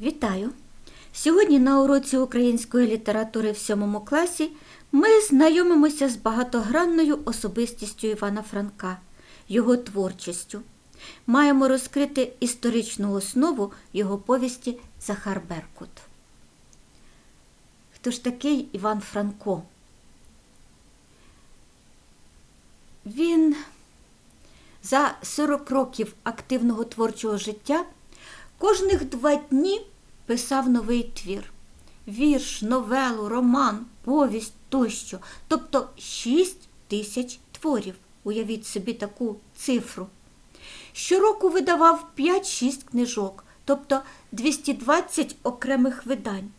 Вітаю! Сьогодні на уроці української літератури в сьомому класі ми знайомимося з багатогранною особистістю Івана Франка, його творчістю. Маємо розкрити історичну основу його повісті Захар Беркут. Хто ж такий Іван Франко? Він за 40 років активного творчого життя кожних два дні писав новий твір. Вірш, новелу, роман, повість тощо. Тобто 6 тисяч творів. Уявіть собі таку цифру. Щороку видавав 5-6 книжок, тобто 220 окремих видань.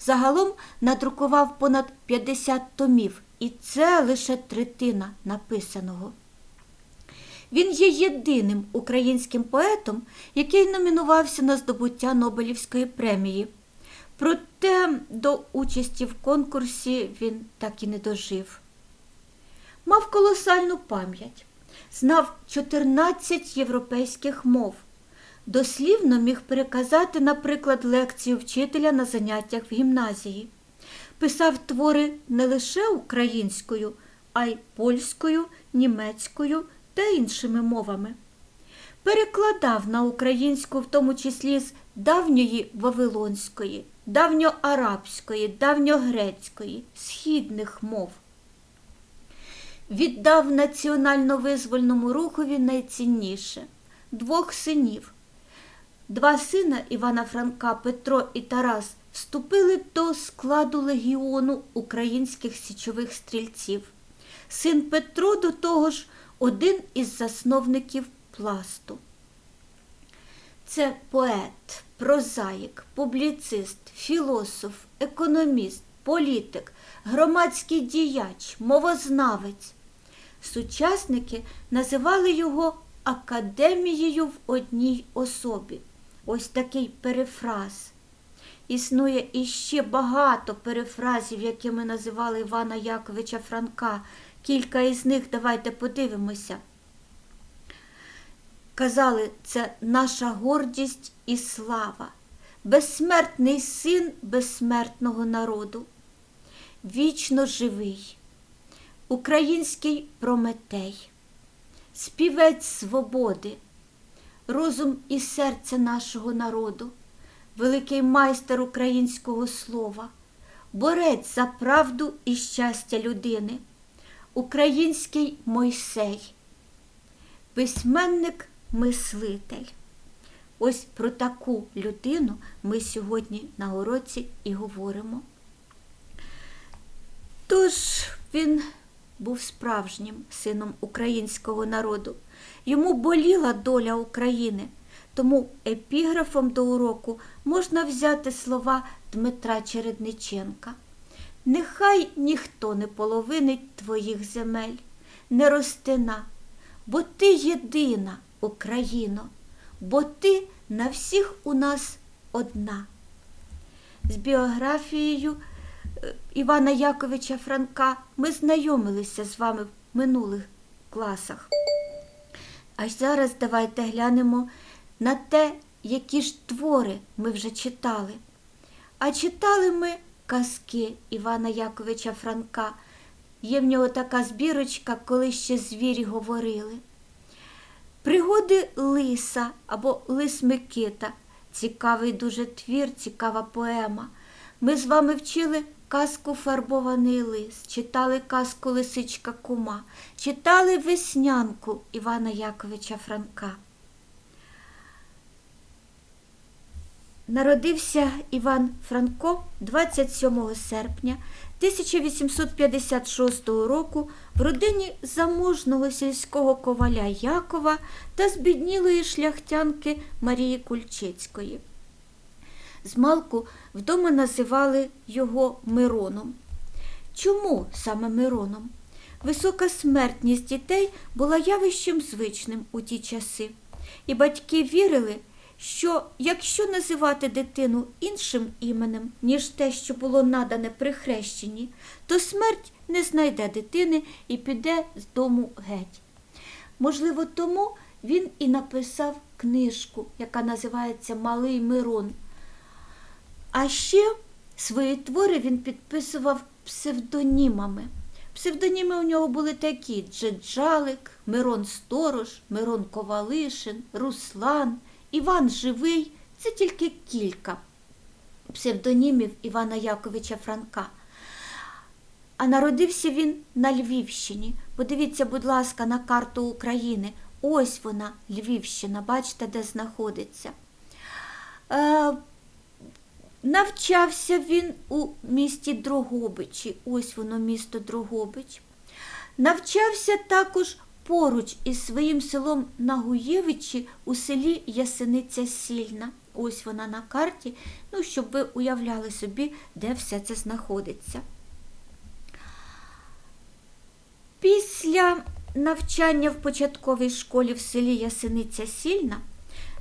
Загалом надрукував понад 50 томів, і це лише третина написаного. Він є єдиним українським поетом, який номінувався на здобуття Нобелівської премії. Проте до участі в конкурсі він так і не дожив. Мав колосальну пам'ять, знав 14 європейських мов. Дослівно міг переказати, наприклад, лекцію вчителя на заняттях в гімназії. Писав твори не лише українською, а й польською, німецькою та іншими мовами. Перекладав на українську, в тому числі з давньої вавилонської, давньоарабської, давньогрецької, східних мов. Віддав національно-визвольному рухові найцінніше двох синів. Два сина Івана Франка, Петро і Тарас, вступили до складу легіону українських січових стрільців. Син Петро до того ж один із засновників пласту. Це поет, прозаїк, публіцист, філософ, економіст, політик, громадський діяч, мовознавець. Сучасники називали його академією в одній особі. Ось такий перефраз. Існує іще багато перефразів, якими називали Івана Яковича Франка. Кілька із них давайте подивимося. Казали, це наша гордість і слава, безсмертний син безсмертного народу, вічно живий, український прометей, співець свободи, розум і серце нашого народу, великий майстер українського слова, борець за правду і щастя людини, український Мойсей, письменник мислитель. Ось про таку людину ми сьогодні на уроці і говоримо. Тож він був справжнім сином українського народу. Йому боліла доля України, тому епіграфом до уроку можна взяти слова Дмитра Чередниченка. Нехай ніхто не половинить твоїх земель, не ростина, бо ти єдина, Україно, бо ти на всіх у нас одна. З біографією е, Івана Яковича Франка ми знайомилися з вами в минулих класах. А зараз давайте глянемо на те, які ж твори ми вже читали. А читали ми казки Івана Яковича Франка. Є в нього така збірочка, коли ще звірі говорили. Пригоди Лиса або Лис Микита. Цікавий дуже твір, цікава поема. Ми з вами вчили казку Фарбований лис, читали казку Лисичка Кума, читали веснянку Івана Яковича Франка. Народився Іван Франко 27 серпня 1856 року в родині заможного сільського коваля Якова та збіднілої шляхтянки Марії Кульчицької. Змалку вдома називали його Мироном. Чому саме Мироном? Висока смертність дітей була явищем звичним у ті часи, і батьки вірили, що якщо називати дитину іншим іменем, ніж те, що було надане при хрещенні, то смерть не знайде дитини і піде з дому геть. Можливо, тому він і написав книжку, яка називається Малий Мирон. А ще свої твори він підписував псевдонімами. Псевдоніми у нього були такі: Джеджалик, Мирон Сторож, Мирон Ковалишин, Руслан, Іван Живий. Це тільки кілька псевдонімів Івана Яковича Франка. А народився він на Львівщині. Подивіться, будь ласка, на карту України. Ось вона, Львівщина, бачите, де знаходиться. Е, навчався він у місті Дрогобичі. Ось воно, місто Дрогобич. Навчався також поруч із своїм селом Нагуєвичі у селі Ясениця Сільна. Ось вона на карті, ну, щоб ви уявляли собі, де все це знаходиться. Після навчання в початковій школі в селі Ясениця Сільна,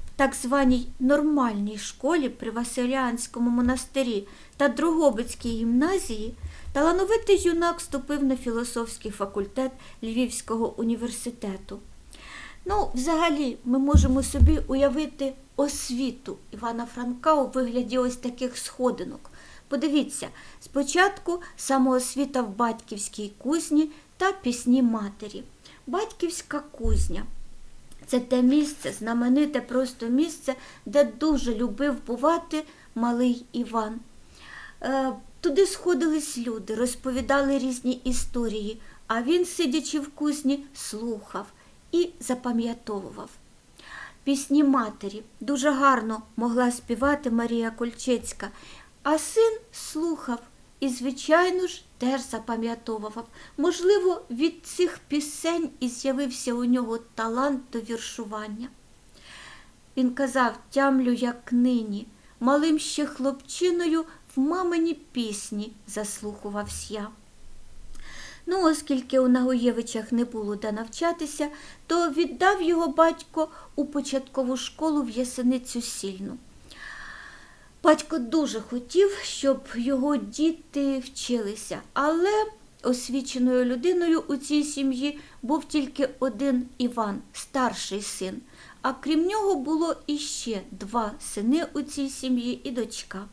в так званій нормальній школі при Василянському монастирі та Дрогобицькій гімназії, талановитий юнак вступив на філософський факультет Львівського університету. Ну, взагалі, ми можемо собі уявити освіту Івана Франка у вигляді ось таких сходинок. Подивіться, спочатку самоосвіта в батьківській кузні та пісні матері. Батьківська кузня. Це те місце, знамените просто місце, де дуже любив бувати малий Іван. Е, Туди сходились люди, розповідали різні історії, а він, сидячи в кузні, слухав і запам'ятовував. Пісні матері дуже гарно могла співати Марія Кольчецька, а син слухав і, звичайно ж, теж запам'ятовував. Можливо, від цих пісень і з'явився у нього талант до віршування. Він казав, тямлю, як нині, малим ще хлопчиною в мамині пісні заслухувався я. Ну, оскільки у Нагоєвичах не було де навчатися, то віддав його батько у початкову школу в Ясеницю Сільну. Батько дуже хотів, щоб його діти вчилися, але освіченою людиною у цій сім'ї був тільки один Іван, старший син. А крім нього було іще два сини у цій сім'ї і дочка.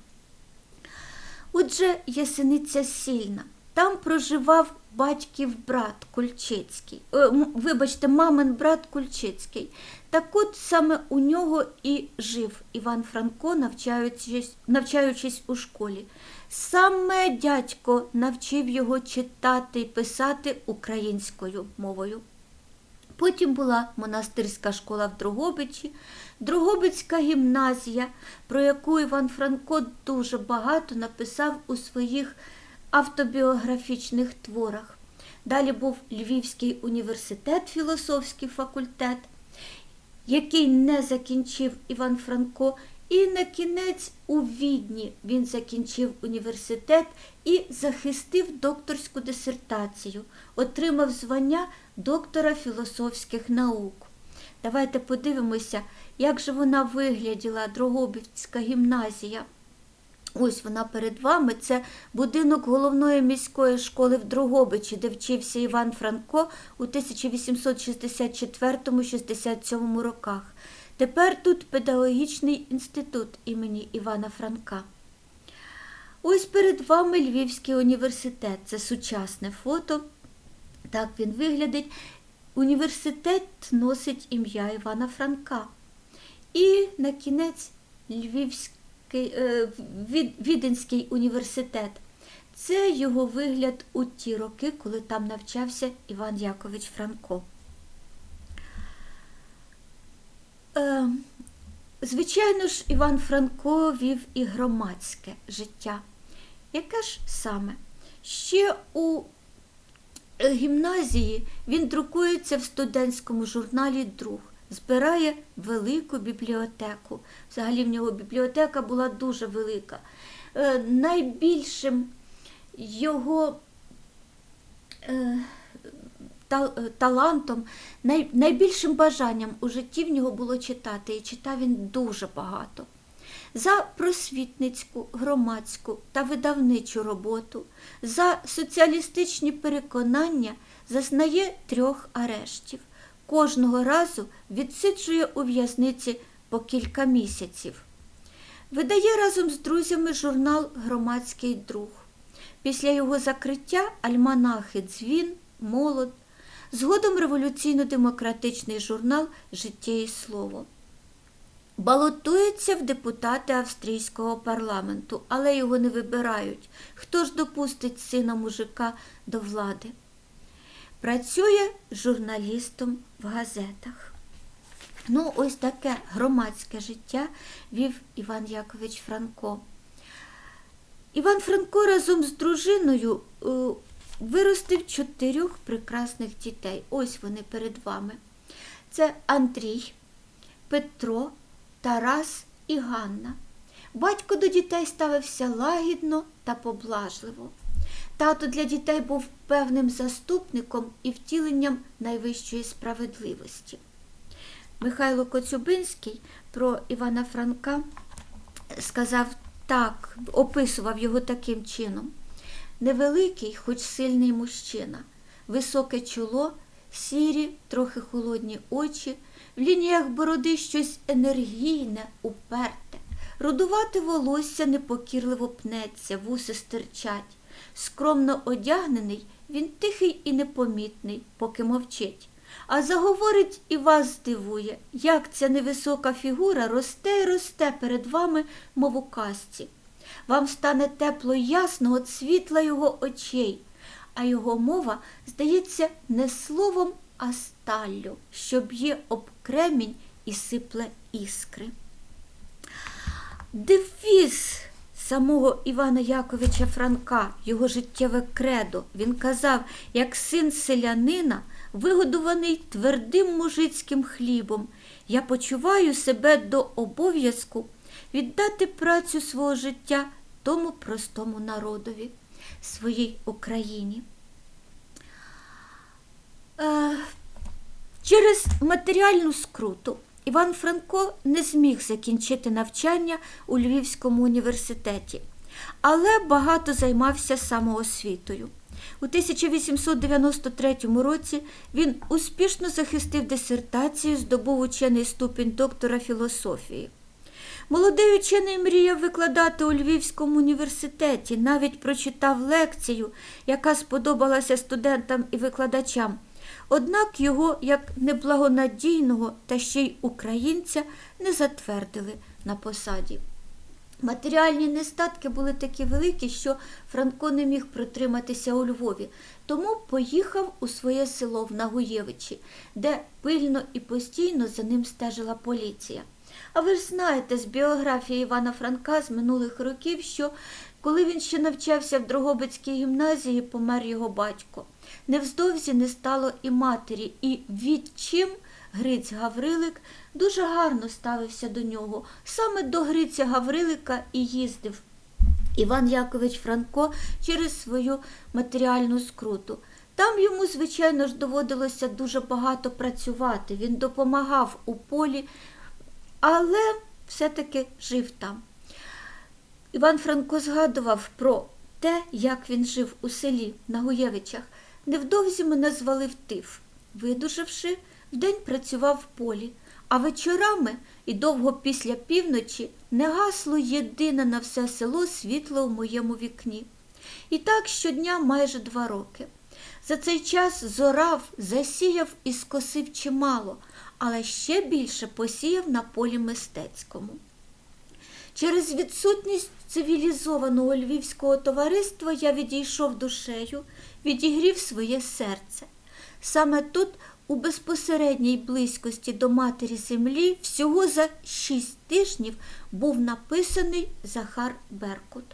Отже, Ясениця Сільна. Там проживав батьків брат Кульчицький. Е, вибачте, мамин брат Кульчицький. Так от саме у нього і жив Іван Франко, навчаючись, навчаючись у школі. Саме дядько навчив його читати і писати українською мовою. Потім була монастирська школа в Дрогобичі, Дрогобицька гімназія, про яку Іван Франко дуже багато написав у своїх автобіографічних творах. Далі був Львівський університет, філософський факультет, який не закінчив Іван Франко, і на кінець у Відні він закінчив університет і захистив докторську дисертацію, отримав звання доктора філософських наук. Давайте подивимося, як же вона вигляділа, Дрогобицька гімназія. Ось вона перед вами. Це будинок головної міської школи в Дрогобичі, де вчився Іван Франко у 1864-67 роках. Тепер тут педагогічний інститут імені Івана Франка. Ось перед вами Львівський університет. Це сучасне фото. Так він виглядить. Університет носить ім'я Івана Франка. І на кінець Львівський, е, Від- Віденський університет. Це його вигляд у ті роки, коли там навчався Іван Якович Франко. Е, Звичайно ж, Іван Франко вів і громадське життя. Яке ж саме? Ще у гімназії він друкується в студентському журналі Друг, збирає велику бібліотеку. Взагалі в нього бібліотека була дуже велика. Е, Найбільшим його е, е, талантом, найбільшим бажанням у житті в нього було читати, і читав він дуже багато. За просвітницьку, громадську та видавничу роботу, за соціалістичні переконання зазнає трьох арештів. Кожного разу відсиджує у в'язниці по кілька місяців. видає разом з друзями журнал Громадський друг. Після його закриття альманахи Дзвін, Молод, згодом революційно-демократичний журнал Життя і слово. Балотується в депутати австрійського парламенту, але його не вибирають. Хто ж допустить сина мужика до влади? Працює журналістом в газетах. Ну, ось таке громадське життя вів Іван Якович Франко. Іван Франко разом з дружиною е, виростив чотирьох прекрасних дітей. Ось вони перед вами. Це Андрій, Петро, Тарас і Ганна. Батько до дітей ставився лагідно та поблажливо. Тато для дітей був певним заступником і втіленням найвищої справедливості. Михайло Коцюбинський про Івана Франка сказав так, описував його таким чином. Невеликий, хоч сильний мужчина, високе чоло, сірі, трохи холодні очі, в лініях бороди щось енергійне, уперте, рудувате волосся непокірливо пнеться, вуси стирчать. Скромно одягнений, він тихий і непомітний, поки мовчить. А заговорить і вас здивує, як ця невисока фігура росте й росте перед вами, мов у казці. Вам стане тепло й ясно світла його очей, а його мова здається не словом, а сталлю, що б'є об кремінь і сипле іскри. Девіз самого Івана Яковича Франка, його життєве кредо, він казав, як син селянина, вигодований твердим мужицьким хлібом, я почуваю себе до обов'язку віддати працю свого життя тому простому народові, своїй Україні. Е, Через матеріальну скруту Іван Франко не зміг закінчити навчання у Львівському університеті, але багато займався самоосвітою. У 1893 році він успішно захистив дисертацію, здобув учений ступінь доктора філософії. Молодий учений мріяв викладати у Львівському університеті, навіть прочитав лекцію, яка сподобалася студентам і викладачам. Однак його, як неблагонадійного та ще й українця, не затвердили на посаді. Матеріальні нестатки були такі великі, що Франко не міг протриматися у Львові, тому поїхав у своє село в Нагуєвичі, де пильно і постійно за ним стежила поліція. А ви ж знаєте з біографії Івана Франка з минулих років, що коли він ще навчався в Дрогобицькій гімназії, помер його батько. Невздовзі не стало і матері, і відчим Гриць Гаврилик дуже гарно ставився до нього. Саме до Гриця Гаврилика і їздив Іван Якович Франко через свою матеріальну скруту. Там йому, звичайно ж, доводилося дуже багато працювати. Він допомагав у полі, але все-таки жив там. Іван Франко згадував про те, як він жив у селі на Гуєвичах. Невдовзі мене звалив тиф. Видужавши, вдень працював в полі, а вечорами і довго після півночі не гасло єдине на все село світло у моєму вікні. І так щодня майже два роки. За цей час зорав, засіяв і скосив чимало, але ще більше посіяв на полі мистецькому. Через відсутність цивілізованого львівського товариства я відійшов душею, відігрів своє серце. Саме тут, у безпосередній близькості до матері землі, всього за шість тижнів був написаний Захар Беркут.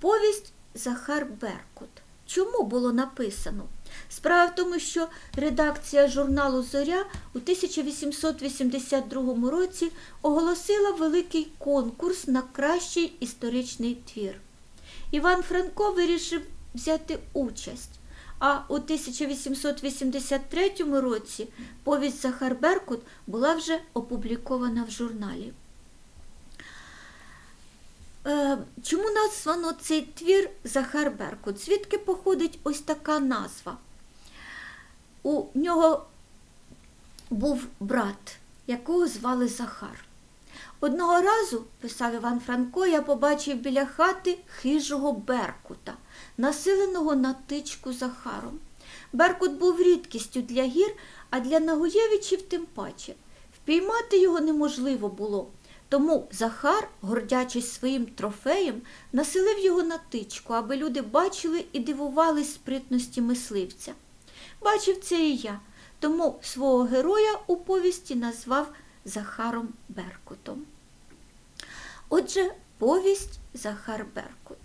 Повість Захар Беркут. Чому було написано? Справа в тому, що редакція журналу Зоря у 1882 році оголосила великий конкурс на кращий історичний твір. Іван Франко вирішив взяти участь, а у 1883 році повість Захар Беркут була вже опублікована в журналі. Е, Чому названо цей твір Захар Беркут? Звідки походить ось така назва? У нього був брат, якого звали Захар. Одного разу, писав Іван Франко, я побачив біля хати хижого Беркута, населеного на тичку Захаром. Беркут був рідкістю для гір, а для Нагуєвичів тим паче. Впіймати його неможливо було. Тому Захар, гордячись своїм трофеєм, населив його на тичку, аби люди бачили і дивувались спритності мисливця. Бачив це і я, тому свого героя у повісті назвав Захаром Беркутом. Отже, повість Захар Беркут.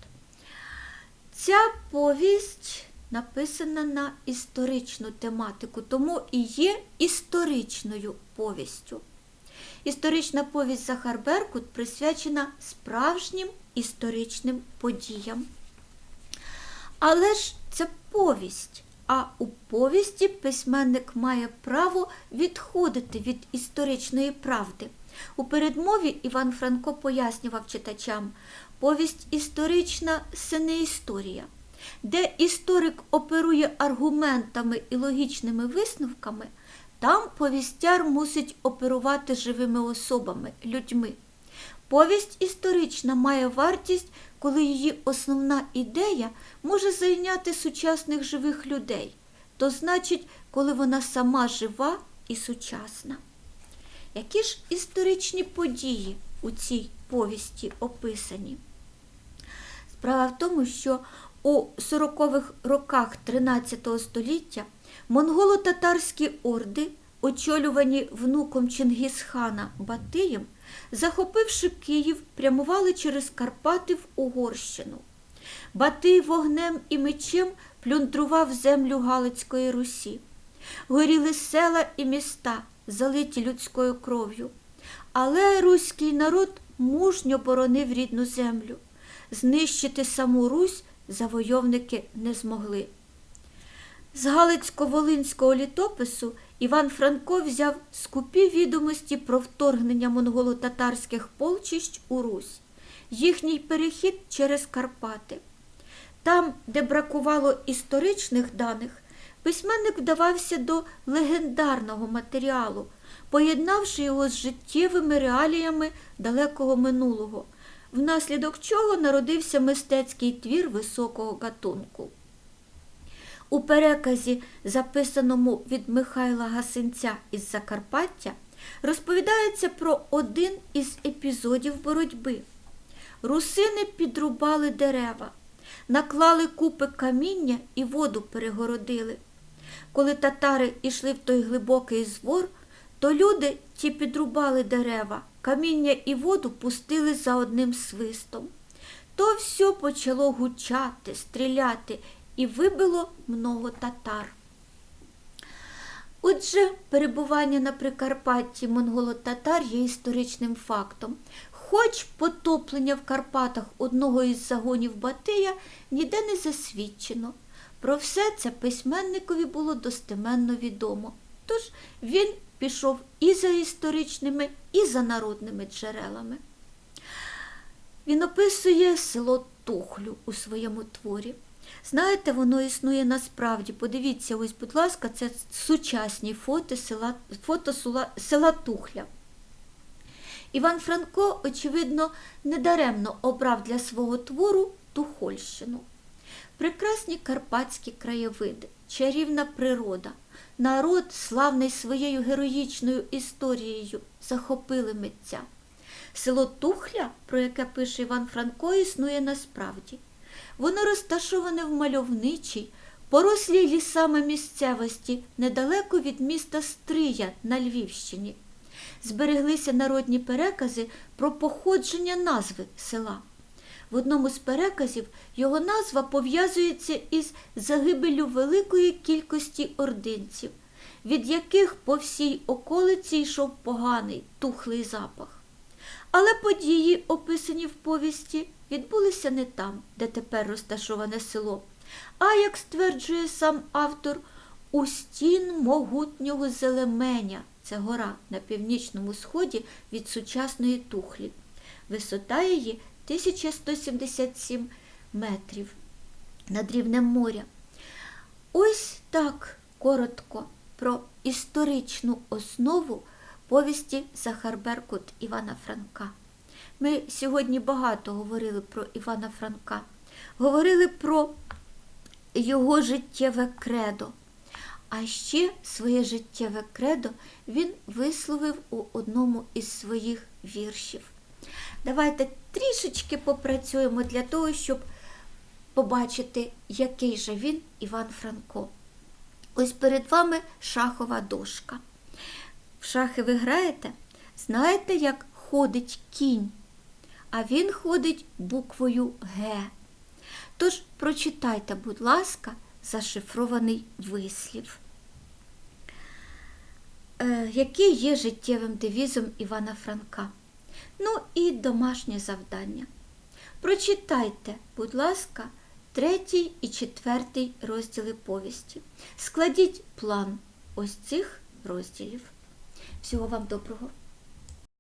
Ця повість написана на історичну тематику, тому і є історичною повістю. Історична повість Захар Беркут присвячена справжнім історичним подіям. Але ж це повість, а у повісті письменник має право відходити від історичної правди. У передмові Іван Франко пояснював читачам, повість історична це не історія. Де історик оперує аргументами і логічними висновками, там повістяр мусить оперувати живими особами, людьми. Повість історична має вартість, коли її основна ідея може зайняти сучасних живих людей, то значить, коли вона сама жива і сучасна. Які ж історичні події у цій повісті описані? Справа в тому, що у 40-х роках 13 століття монголо-татарські орди, очолювані внуком Чингісхана Батиєм, захопивши Київ, прямували через Карпати в Угорщину. Батий вогнем і мечем плюндрував землю Галицької Русі. Горіли села і міста, залиті людською кров'ю. Але руський народ мужньо боронив рідну землю. Знищити саму Русь завойовники не змогли. З Галицько-Волинського літопису Іван Франко взяв скупі відомості про вторгнення монголо-татарських полчищ у Русь, їхній перехід через Карпати. Там, де бракувало історичних даних, письменник вдавався до легендарного матеріалу, поєднавши його з життєвими реаліями далекого минулого, внаслідок чого народився мистецький твір високого гатунку. У переказі, записаному від Михайла Гасинця із Закарпаття, розповідається про один із епізодів боротьби. Русини підрубали дерева, наклали купи каміння і воду перегородили. Коли татари йшли в той глибокий звор, то люди ті підрубали дерева, каміння і воду пустили за одним свистом. То все почало гучати, стріляти і вибило много татар. Отже, перебування на Прикарпатті монголо-татар є історичним фактом. Хоч потоплення в Карпатах одного із загонів Батия ніде не засвідчено. Про все це письменникові було достеменно відомо. Тож він пішов і за історичними, і за народними джерелами. Він описує село Тухлю у своєму творі. Знаєте, воно існує насправді. Подивіться, ось, будь ласка, це сучасні фото села, фото села, Тухля. Іван Франко, очевидно, недаремно обрав для свого твору Тухольщину. Прекрасні карпатські краєвиди, чарівна природа, народ, славний своєю героїчною історією, захопили митця. Село Тухля, про яке пише Іван Франко, існує насправді. Воно розташоване в мальовничій, порослій лісами місцевості недалеко від міста Стрия на Львівщині. Збереглися народні перекази про походження назви села. В одному з переказів його назва пов'язується із загибелю великої кількості ординців, від яких по всій околиці йшов поганий, тухлий запах. Але події, описані в повісті, відбулися не там, де тепер розташоване село, а, як стверджує сам автор, у стін могутнього зелеменя це гора на північному сході від сучасної тухлі. Висота її 1177 метрів над рівнем моря. Ось так коротко про історичну основу повісті Захар Беркут Івана Франка. Ми сьогодні багато говорили про Івана Франка, говорили про його життєве кредо. А ще своє життєве кредо він висловив у одному із своїх віршів. Давайте трішечки попрацюємо для того, щоб побачити, який же він Іван Франко. Ось перед вами шахова дошка. В шахи ви граєте? Знаєте, як ходить кінь? А він ходить буквою Г. Тож прочитайте, будь ласка, зашифрований вислів, е, який є життєвим девізом Івана Франка. Ну і домашнє завдання. Прочитайте, будь ласка, третій і четвертий розділи повісті. Складіть план ось цих розділів. Всього вам доброго!